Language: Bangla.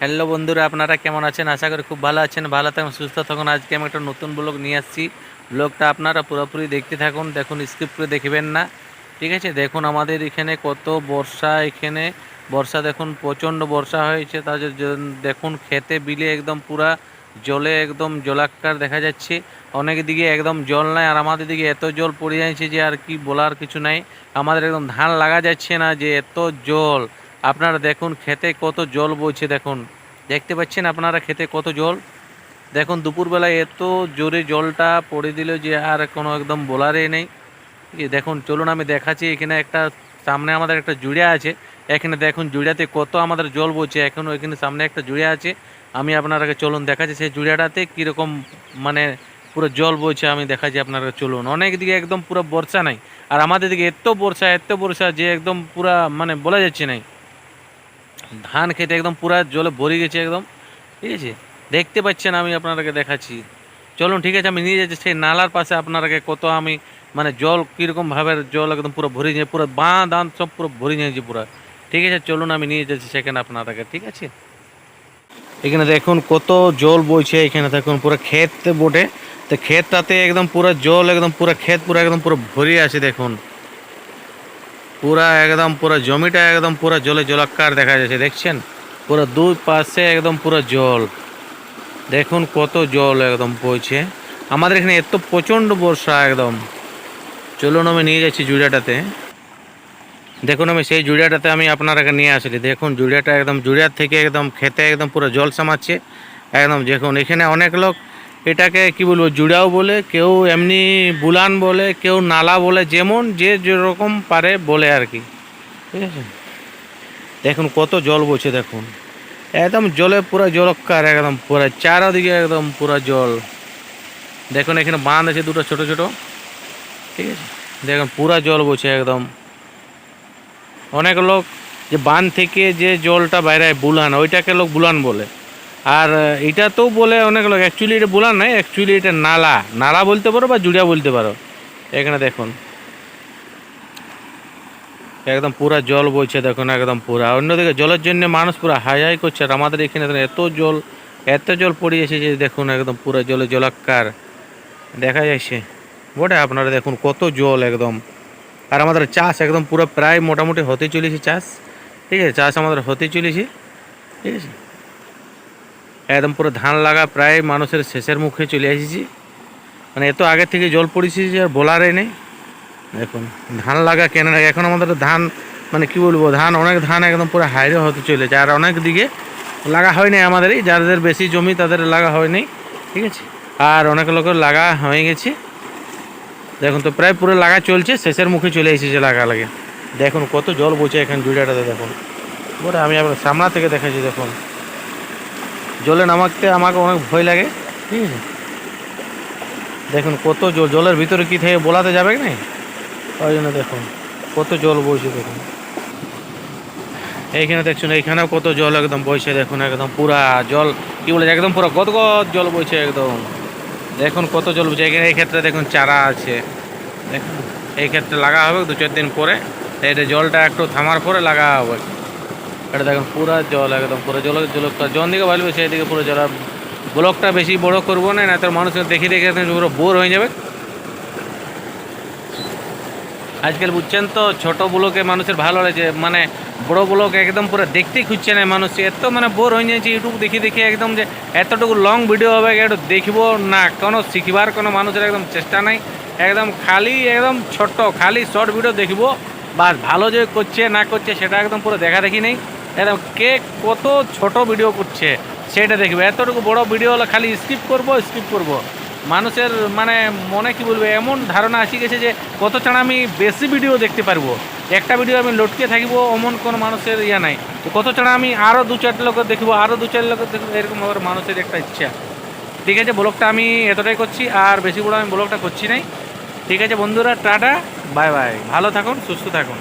হ্যালো বন্ধুরা, আপনারা কেমন আছেন? আশা করি খুব ভালো আছেন, ভালো থাকুন, সুস্থ থাকুন। আজকে আমি একটা নতুন ব্লগ নিয়ে আসছি। ব্লগটা আপনারা পুরোপুরি দেখতে থাকুন, দেখুন স্কিপ করে দেখবেন না। ঠিক আছে? দেখুন, আমাদের এখানে কত বর্ষা, এখানে বর্ষা দেখুন, প্রচণ্ড বর্ষা হয়েছে। তাদের দেখুন, খেতে বিলে একদম পুরা জলে একদম জলাক্কার দেখা যাচ্ছে। অনেক দিকে একদম জল নাই, আর আমাদের দিকে এত জল পড়ে যাচ্ছে যে আর কি বলার কিছু নাই। আমাদের একদম ধান লাগা যাচ্ছে না যে এত জল। আপনারা দেখুন খেতে কত জল বইছে, দেখুন। দেখতে পাচ্ছেন আপনারা খেতে কত জল? দেখুন দুপুরবেলায় এত জোরে জলটা পড়ে দিল যে আর কোনো একদম বলারই নেই। দেখুন, চলুন আমি দেখাচ্ছি, এখানে একটা, সামনে আমাদের একটা জুড়িয়া আছে। এখানে দেখুন জুড়িয়াতে কত আমাদের জল বইছে, এখন এখানে সামনে একটা জুড়িয়া আছে। আমি আপনারাকে চলুন দেখাচ্ছি, সেই জুড়িয়াটাতে কীরকম মানে পুরো জল বইছে, আমি দেখাচ্ছি আপনারা চলুন। অনেক দিকে একদম পুরো বর্ষা নাই। আর আমাদের দিকে এত বর্ষা এত বর্ষা যে একদম পুরা মানে বলা যাচ্ছে নাই। ধান খেতে একদম পুরা জলে ভরে গেছে একদম, ঠিক আছে? দেখতে পাচ্ছেন আমি আপনাদেরকে দেখাচ্ছি। চলুন, ঠিক আছে, আমি নিয়ে যাচ্ছি। সেই নালার পাশে আপনারাকে কত আমি মানে জল কীরকম ভাবে জল একদম পুরো ভরে যায় পুরো বাঁ দান সব পুরো ভরে যাচ্ছে পুরো। ঠিক আছে, চলুন, আমি নিয়ে যাচ্ছি সেখানে আপনাদেরকে, ঠিক আছে? এখানে দেখুন কত জল বইছে, এখানে দেখুন পুরো ক্ষেত বটে। তো ক্ষেতটাতে একদম পুরো জল, একদম পুরো ক্ষেত পুরো একদম পুরো ভরে আছে, দেখুন। পুরা একদম পুরো জমিটা একদম পুরো জলে জলাকার দেখা যাচ্ছে, দেখছেন? পুরো দুই পাশে একদম পুরো জল। দেখুন কত জল একদম পড়ছে আমাদের এখানে এত প্রচণ্ড বর্ষা একদম। চলুন আমি নিয়ে যাচ্ছি জুড়িয়াটাতে। দেখুন আমি সেই জুড়িয়াটাতে আমি আপনারাকে নিয়ে আসলি দেখুন জুড়িয়াটা একদম, জুড়িয়ার থেকে একদম খেতে একদম পুরো জল সামাচ্ছে। একদম দেখুন, এখানে অনেক লোক এটাকে কি বলব, জুড়াও বলে, কেউ এমনি বুলান বলে, কেউ নালা বলে, যেমন যে যেরকম পারে বলে আর কি। ঠিক আছে? দেখুন কত জল বইছে, দেখুন। একদম জলে পুরো জলকার একদম পুরো, চারদিকে একদম পুরো জল। দেখুন এখানে বাঁধ আছে দুটো ছোট ছোট। ঠিক আছে? দেখুন পুরো জল বইছে একদম। অনেক লোক যে বাঁধ থেকে যে জলটা বাইরে বুলান, ওইটাকে লোক বুলান বলে। আর এটা তো বলে অনেক লোক অ্যাকচুয়ালি এটা বলার নাই অ্যাকচুয়ালি এটা নালা। নালা বলতে পারো বা জুড়িয়া বলতে পারো। এখানে দেখুন। একদম পুরা জল বইছে, দেখুন, একদম পুরা। অন্যদিকে জলের জন্য মানুষ পুরো হাই হাই করছে, আর আমাদের এখানে এত জল এত জল পড়িয়েছে যে দেখুন, একদম পুরো জলে জলাক্কার। দেখা যাচ্ছে। বটে আপনারা দেখুন, কত জল একদম। আর আমাদের চাষ একদম পুরো প্রায় মোটামুটি হতে চলেছে চাষ। ঠিক আছে, চাষ আমাদের হতে চলেছে। ঠিক আছে? একদম পুরো ধান লাগা প্রায় মানুষের শেষের মুখে চলে এসেছি। মানে এত আগে থেকে জল পড়েছে যে আর বলারই নেই। দেখুন, ধান লাগা কেন এখন আমাদের ধান মানে কি বলব, ধান, অনেক ধান একদম পুরো হাইরে হতে চলেছে। আর অনেক দিকে লাগা হয় হয়নি আমাদেরই যাদের বেশি জমি তাদের লাগা হয়নি ঠিক আছে? আর অনেক লোকের লাগা হয়ে গেছে। দেখুন তো, প্রায় পুরো লাগা চলছে, শেষের মুখে চলে এসেছে লাগা লাগে। দেখুন কত জল বইছে এখানে জুড়িয়াটাতে দেখুন। বলে আমি আপনার সামনা থেকে দেখেছি দেখুন। জলে নামাতে আমাকে অনেক ভয় লাগে। ঠিক আছে দেখুন কত জল জলের ভিতরে কি থেকে বলাতে যাবে না ওই জন্য দেখুন। কত জল বইছে দেখুন। এইখানে দেখছেন এইখানেও কত জল একদম বইছে দেখুন একদম পুরা জল কি বলে একদম পুরো গদগদ জল বইছে একদম। দেখুন কত জল বইছে এখানে এই ক্ষেত্রে দেখুন চারা আছে। দেখুন এই ক্ষেত্রে লাগা হবে দু চার দিন পরে এটা জলটা একটু থামার পরে লাগা হবে। এটা দেখুন পুরো জল একদম, পুরো জল জল জন দিকে ভালবে সেই দিকে পুরো জল আর ব্লকটা বেশি বড় করব না না তো মানুষের দেখে দেখে পুরো বোর হয়ে যাবে। আজকাল বুঝছেন তো, ছোট ব্লকে মানুষের ভালো লাগছে মানে বড় ব্লক একদম পুরো দেখতেই খুঁজছে না মানুষ, এত মানে বোর হয়ে যাচ্ছে ইউটিউব দেখে দেখে একদম যে এতটুকু লং ভিডিও হবে একটু দেখব না, কোনো শিখবার কোনো মানুষের একদম চেষ্টা নাই, একদম খালি, একদম ছোট্ট খালি শর্ট ভিডিও দেখব, বাস ভালো যে করছে, না করছে, সেটা একদম পুরো দেখা দেখি নেই। একদম কে কত ছোট ভিডিও করছে, সেটা দেখবে। এতটুকু বড় ভিডিও হলে খালি স্কিপ করব স্কিপ করব। মানুষের মানে মনে কি বলব, এমন ধারণা আসি গেছে যে কত ছাড়া আমি বেশি ভিডিও দেখতে পারব। একটা ভিডিও আমি লটকে থাকব, অমন কোনো মানুষের ইয়ে নাই। তো কত ছাড়া আমি আরও দু চারটে লোকের দেখব আরও দু চার লোকের দেখব, এরকম আমার মানুষের একটা ইচ্ছা। ঠিক আছে, ব্লগটা আমি এতটাই করছি, আর বেশি বড় আমি ব্লগটা করছি নাই। ঠিক আছে বন্ধুরা, টাটা, বাই বাই। ভালো থাকুন, সুস্থ থাকুন।